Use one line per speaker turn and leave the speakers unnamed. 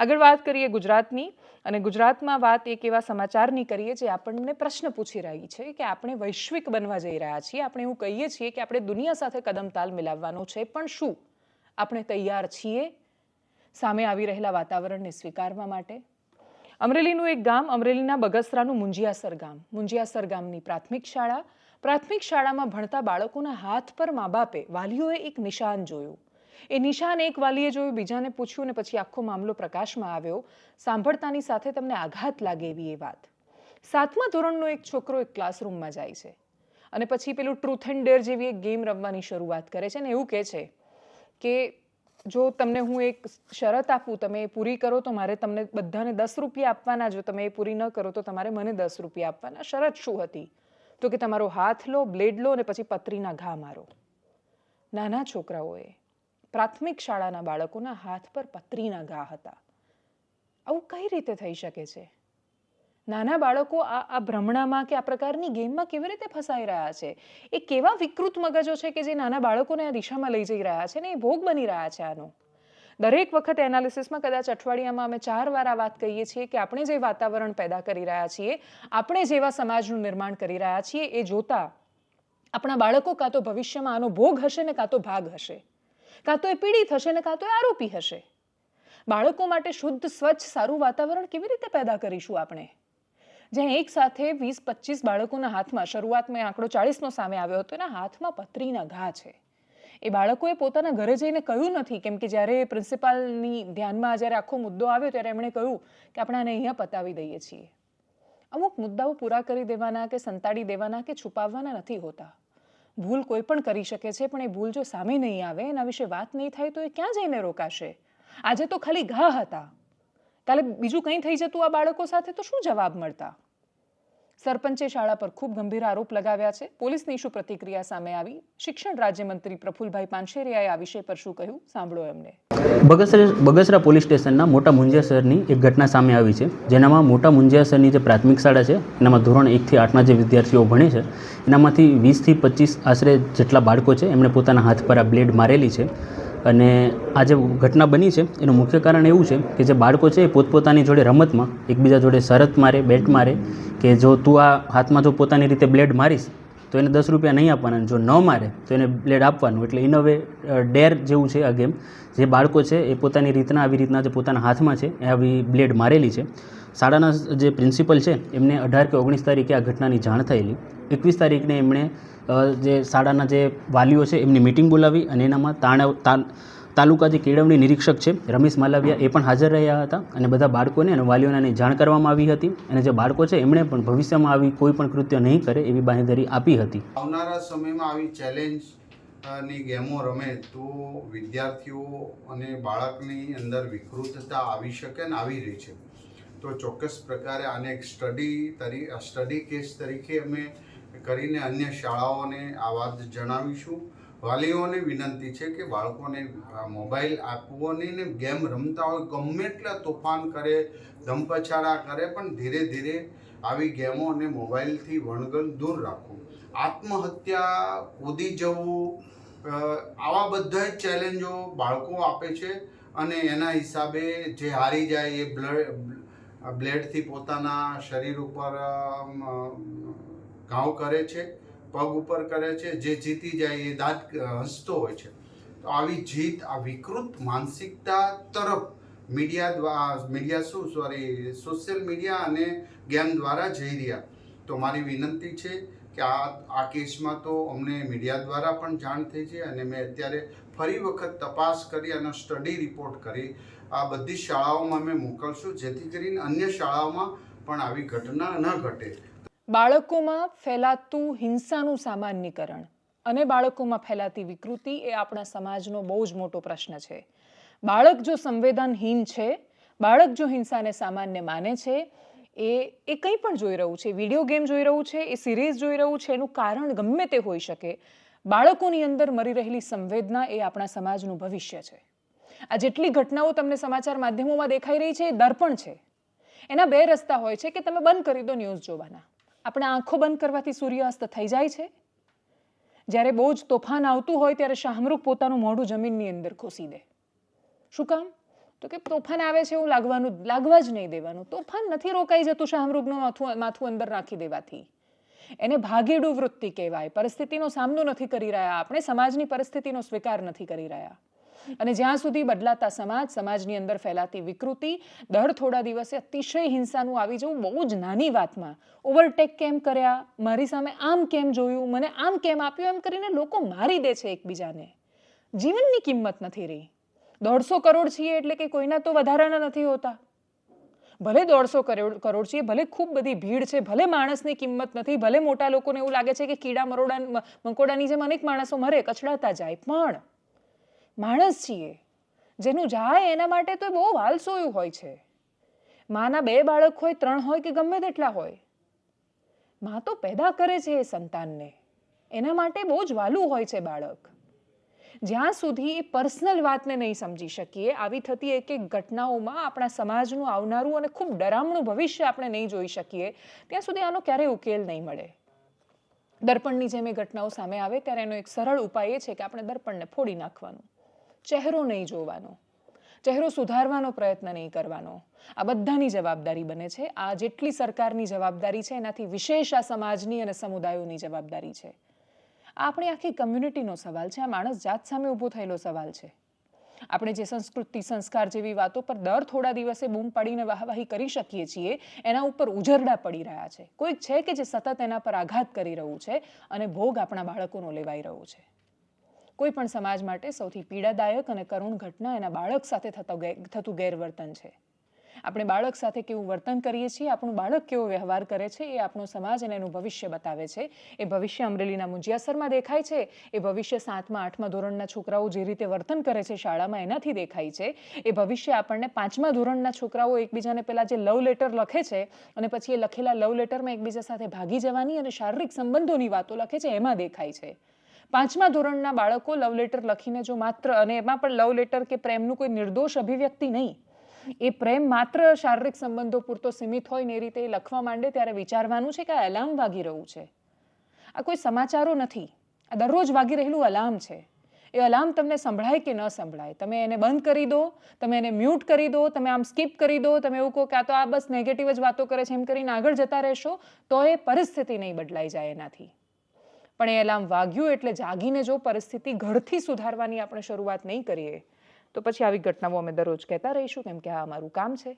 આગળ વાત કરીએ ગુજરાતની અને ગુજરાતમાં વાત એક એવા સમાચારની કરીએ જે આપણને પ્રશ્ન પૂછી રહી છે કે આપણે વૈશ્વિક બનવા જઈ રહ્યા છીએ. આપણે એવું કહીએ છીએ કે આપણે દુનિયા સાથે કદમતાલ મિલાવવાનો છે, પણ શું? આપણે તૈયાર છીએ સામે આવી રહેલા વાતાવરણને સ્વીકારવા માટે? અમરેલીનું એક ગામ, અમરેલીના બગસરાનું મુંજિયાસર ગામ. મુંજિયાસર ગામની પ્રાથમિક શાળા. પ્રાથમિક શાળામાં ભણતા બાળકોના હાથ પર મા બાપે વાલીઓએ એક નિશાન જોયું. એ નિશાન એક વાલીએ જોયું, બીજાને પૂછ્યું અને પછી આખો મામલો પ્રકાશમાં આવ્યો. સાંભળતાની સાથે તમને આઘાત લાગે એવી એ વાત. સાતમા ધોરણનો એક છોકરો એક ક્લાસરૂમમાં જાય છે અને પછી પેલું ટ્રુથ એન્ડ ડેર જેવી એક ગેમ રમવાની શરૂઆત કરે છે ને એવું કહે છે કે જો તમને હું એક શરત આપું, તમે એ પૂરી કરો તો મારે તમને બધાને દસ રૂપિયા આપવાના, જો તમે એ પૂરી ન કરો તો તમારે મને દસ રૂપિયા આપવાના. શરત શું હતી? તો કે તમારો હાથ લો, બ્લેડ લો અને પછી પતરીના ઘા મારો. નાના છોકરાઓએ પ્રાથમિક શાળાના બાળકોના હાથ પર પતરીના ઘા હતા. આવું કઈ રીતે થઈ શકે છે? નાના બાળકો આ આ ભ્રમણામાં કે આ પ્રકારની ગેમમાં કેવી રીતે ફસાઈ રહ્યા છે? એ કેવા વિકૃત મગજો છે કે જે નાના બાળકોને આ દિશામાં લઈ જઈ રહ્યા છે ને એ ભોગ બની રહ્યા છે આનો? દરેક વખત એનાલિસિસમાં કદાચ અઠવાડિયામાં અમે ચાર વાર આ વાત કહીએ છીએ કે આપણે જે વાતાવરણ પેદા કરી રહ્યા છીએ, આપણે જેવા સમાજનું નિર્માણ કરી રહ્યા છીએ, એ જોતા આપણા બાળકો કાં તો ભવિષ્યમાં આનો ભોગ હશે ને કાં તો ભાગ હશે. કાં તો એ પીડિત હશે ને કાં તો એ આરોપી હશે. બાળકો માટે શુદ્ધ, સ્વચ્છ, સારું વાતાવરણ કેવી રીતે પેદા કરીશું આપણે? જ્યાં એક સાથે વીસ પચીસ બાળકોના હાથમાં શરૂઆતમાં આંકડો ચાળીસનો સામે આવ્યો હતો, એના હાથમાં પથરીના ઘા છે. એ બાળકોએ પોતાના ઘરે જઈને કહ્યું નથી, કેમ કે જ્યારે પ્રિન્સિપાલની ધ્યાનમાં જ્યારે આખો મુદ્દો આવ્યો, ત્યારે એમણે કહ્યું કે આપણે આને અહીંયા પતાવી દઈએ છીએ. અમુક મુદ્દાઓ પૂરા કરી દેવાના કે સંતાડી દેવાના કે છુપાવવાના નથી હોતા. ભૂલ કોઈ પણ કરી શકે છે, પણ એ ભૂલ જો સામે નહીં આવે, એના વિશે વાત નહીં થાય, તો એ ક્યાં જઈને રોકાશે? આજે તો ખાલી ઘા હતા. કાલે બીજું કંઈ થઈ જતું આ બાળકો સાથે, તો શું જવાબ મળતા? સરપંચે શાળા પર ખૂબ ગંભીર આરોપ લગાવ્યા છે. પોલીસની શું પ્રતિક્રિયા સામે આવી? શિક્ષણ રાજ્યમંત્રી પ્રફુલભાઈ પાનશેરિયાએ આ વિષય પર શું કહ્યું? સાંભળો એમને.
બગસરા બગસરા પોલીસ સ્ટેશનના મોટા મુંજિયાસરની એક ઘટના સામે આવી છે, જેનામાં મોટા મુંજિયાસરની જે પ્રાથમિક શાળા છે, એનામાં ધોરણ એકથી આઠના જે વિદ્યાર્થીઓ ભણે છે, એનામાંથી વીસથી પચીસ આશરે જેટલા બાળકો છે, એમણે પોતાના હાથ પર આ બ્લેડ મારેલી છે. અને આ જે ઘટના બની છે, એનું મુખ્ય કારણ એવું છે કે જે બાળકો છે એ પોતપોતાની જોડે રમતમાં, એકબીજા જોડે શરત મારે, બેટ મારે, કે જો તું આ હાથમાં જો પોતાની રીતે બ્લેડ મારીશ તો એને દસ રૂપિયા નહીં આપવાના જો ન મારે, તો એને બ્લેડ આપવાનું. એટલે ઇન વે ડેર જેવું છે આ ગેમ જે બાળકો છે, એ પોતાની રીતના, આવી રીતના જે પોતાના હાથમાં છે, એ આવી બ્લેડ મારેલી છે. શાળાના જે પ્રિન્સિપલ છે, એમને અઢાર કે ઓગણીસ તારીખે આ ઘટનાની જાણ થયેલી. એકવીસ તારીખને એમણે જે શાળાના જે વાલીઓ છે, એમની મિટિંગ બોલાવી અને એનામાં તાણ તાલુકા જે કેળવણી નિરીક્ષક છે. રમેશ માલવિયા એ પણ હાજર રહ્યા હતા અને બધા બાળકોને અને વાલીઓને જાણ કરવામાં આવી હતી અને જે બાળકો છે એમણે પણ ભવિષ્યમાં આવી કોઈ પણ કૃત્ય નહીં કરે એવી બાંહેધરી આપી હતી.
આવનારા સમયમાં આવી ચેલેન્જની ગેમો રમે તો વિદ્યાર્થીઓ અને બાળકની અંદર વિકૃતતા આવી શકે ને આવી રહી છે. તો ચોક્કસ પ્રકારે આને એક સ્ટડી તરી સ્ટડી કેસ તરીકે અમે કરીને અન્ય શાળાઓને આ વાત જણાવીશું. વાલીઓને વિનંતી છે કે બાળકોને મોબાઈલ આપવો નહીં ને ગેમ રમતા હોય, ગમે એટલા તોફાન કરે ધમપછાડા કરે, પણ ધીરે ધીરે આવી ગેમો અને મોબાઈલથી વણગણ દૂર રાખવું આત્મહત્યા કૂદી જવું આવા બધા જ ચેલેન્જો બાળકો આપે છે અને એના હિસાબે જે હારી જાય એ બ્લડ, બ્લેડથી પોતાના શરીર ઉપર ઘાવ કરે છે. પગ ઉપર કરે છે, જે જીતી જાય એ દાંત હસતો હોય છે. તો આવી જીત, આ વિકૃત માનસિકતા તરફ મીડિયા દ્વારા મીડિયા શું, સોરી, સોશિયલ મીડિયા અને ગેમ દ્વારા જઈ રહ્યા. તો મારી વિનંતી છે કે આ આ કેસમાં તો અમને મીડિયા દ્વારા પણ જાણ થઈ છે અને મેં અત્યારે ફરી વખત તપાસ કરી અને સ્ટડી રિપોર્ટ કરી. આ બધી શાળાઓમાં અમે મોકલશું, જેથી કરીને અન્ય શાળાઓમાં પણ આવી ઘટના ન ઘટે.
બાળકોમાં ફેલાતું હિંસાનું સામાન્યકરણ અને બાળકોમાં ફેલાતી વિકૃતિ એ આપણા સમાજનો બહુ જ મોટો પ્રશ્ન છે. બાળક જો સંવેદનહીન છે, બાળક જો હિંસાને સામાન્ય માને છે, એ એ કંઈ પણ જોઈ રહ્યું છે, વીડિયો ગેમ જોઈ રહ્યું છે, એ સિરીઝ જોઈ રહ્યું છે, એનું કારણ ગમે તે હોઈ શકે, બાળકોની અંદર મરી રહેલી સંવેદના એ આપણા સમાજનું ભવિષ્ય છે. આ જેટલી ઘટનાઓ તમને સમાચાર માધ્યમોમાં દેખાઈ રહી છે, એ દર્પણ છે. એના બે રસ્તા હોય છે કે તમે બંધ કરી દો ન્યૂઝ જોવાના. આપણે આંખો બંધ કરવાથી સૂર્યાસ્ત થઈ જાય છે. જ્યારે બહુ જ તોફાન આવતું હોય ત્યારે શાહમૃગ પોતાનું મોઢું જમીનની અંદર ખોસી દે. શું કામ? તો કે તોફાન આવે છે એવું લાગવાનું, લાગવા જ નહીં દેવાનું. તોફાન નથી રોકાઈ જતું શાહમૃગનું માથું માથું અંદર રાખી દેવાથી. એને ભાગેડુ વૃત્તિ કહેવાય. પરિસ્થિતિનો સામનો નથી કરી રહ્યા. આપણે સમાજની પરિસ્થિતિનો સ્વીકાર નથી કરી રહ્યા. અને જ્યાં સુધી બદલાતા સમાજ, સમાજની અંદર ફેલાતી વિકૃતિ, દર થોડા દિવસે અતિશય હિંસાનું આવી જવું બહુ જ નાની વાતમાં. ઓવરટેક કેમ કર્યા? મારી સામે આમ કેમ જોયું? મને આમ કેમ આપ્યું? એમ કરીને લોકો મારી દે છે એકબીજાને. જીવનની કિંમત નથી રહી. દોઢસો કરોડ છીએ એટલે કે કોઈના તો વધારાના નથી હોતા. ભલે દોઢસો કરોડ કરોડ છીએ, ભલે ખૂબ બધી ભીડ છે, ભલે માણસની કિંમત નથી, ભલે મોટા લોકોને એવું લાગે છે કે કીડા, મરોડા મકોડાની જેમ અનેક માણસો મરે, કચડાતા જાય. પણ માણસ છીએ જેનું જાય એના માટે તો બહુ વાલસોયું હોય છે. માના બે બાળક હોય, ત્રણ હોય કે ગમે તેટલા હોય. મા તો પેદા કરે છે એ સંતાનને. એના માટે બહુ જ વાલું હોય છે બાળક. જ્યાં સુધી એ પર્સનલ વાતને નહીં સમજી શકીએ, આવી થતી એક એક ઘટનાઓમાં આપણા સમાજનું આવનારું અને ખૂબ ડરામણું ભવિષ્ય આપણે નહીં જોઈ શકીએ, ત્યાં સુધી આનો ક્યારેય ઉકેલ નહીં મળે. દર્પણની જેમ એ ઘટનાઓ સામે આવે, ત્યારે એનો એક સરળ ઉપાય એ છે કે આપણે દર્પણને ફોડી નાખવાનું. ચહેરો નહીં જોવાનો. ચહેરો સુધારવાનો પ્રયત્ન નહીં કરવાનો. આ બધાની જવાબદારી બને છે. આ જેટલી સરકારની જવાબદારી છે, એનાથી વિશેષ આ સમાજની અને સમુદાયોની જવાબદારી છે. આ આપણી આખી કમ્યુનિટીનો સવાલ છે. આ માણસ જાત સામે ઊભો થયેલો સવાલ છે. આપણે જે સંસ્કૃતિ સંસ્કાર જેવી વાતો પર દર થોડા દિવસે બૂમ પાડીને વાહવાહી કરી શકીએ છીએ, એના ઉપર ઉજરડા પડી રહ્યા છે. કોઈક છે કે જે સતત એના પર આઘાત કરી રહ્યું છે અને ભોગ આપણા બાળકોનો લેવાઈ રહ્યો છે. કોઈ પણ સમાજ માટે સૌથી પીડાદાયક અને કરુણ ઘટના એના બાળક સાથે થતો થતું ગેરવર્તન છે. આપણે બાળક સાથે કેવું વર્તન કરીએ છીએ, આપણું બાળક કેવો વ્યવહાર કરે છે, એ આપણો સમાજ અને એનું ભવિષ્ય બતાવે છે. એ ભવિષ્ય અમરેલીના મુંજિયાસરમાં દેખાય છે. એ ભવિષ્ય સાતમા, આઠમા ધોરણના છોકરાઓ જે રીતે વર્તન કરે છે શાળામાં, એનાથી દેખાય છે. એ ભવિષ્ય આપણને પાંચમા ધોરણના છોકરાઓ એકબીજાને પહેલાં જે લવ લેટર લખે છે અને પછી એ લખેલા લવ લેટરમાં એકબીજા સાથે ભાગી જવાની અને શારીરિક સંબંધોની વાતો લખે છે, એમાં દેખાય છે. પાંચમા ધોરણના બાળકો લવ લેટર લખીને જો માત્ર, અને એમાં પણ લવ લેટર કે પ્રેમનું કોઈ નિર્દોષ અભિવ્યક્તિ નહીં, એ પ્રેમ માત્ર શારીરિક સંબંધો પૂરતો સીમિત હોય ને એ રીતે લખવા માંડે ત્યારે વિચારવાનું છે કે આ અલાર્મ વાગી રહ્યું છે. આ કોઈ સમાચારો નથી. આ દરરોજ વાગી રહેલું અલાર્મ છે. એ અલાર્મ તમને સંભળાય કે ન સંભળાય? તમે એને બંધ કરી દો, તમે એને મ્યુટ કરી દો, તમે આમ સ્કીપ કરી દો, તમે એવું કહો કે આ તો આ બસ નેગેટિવ જ વાતો કરે છે, એમ કરીને આગળ જતા રહેશો, તો એ પરિસ્થિતિ નહીં બદલાઈ જાય એનાથી. પણ એ એલાર્મ વાગ્યું એટલે જાગીને જો પરિસ્થિતિ ઘરથી સુધારવાની આપણે શરૂઆત નહીં કરીએ, તો પછી આવી ઘટનાઓ અમે દરરોજ કહેતા રહીશું, કેમ કે આ અમારું કામ છે.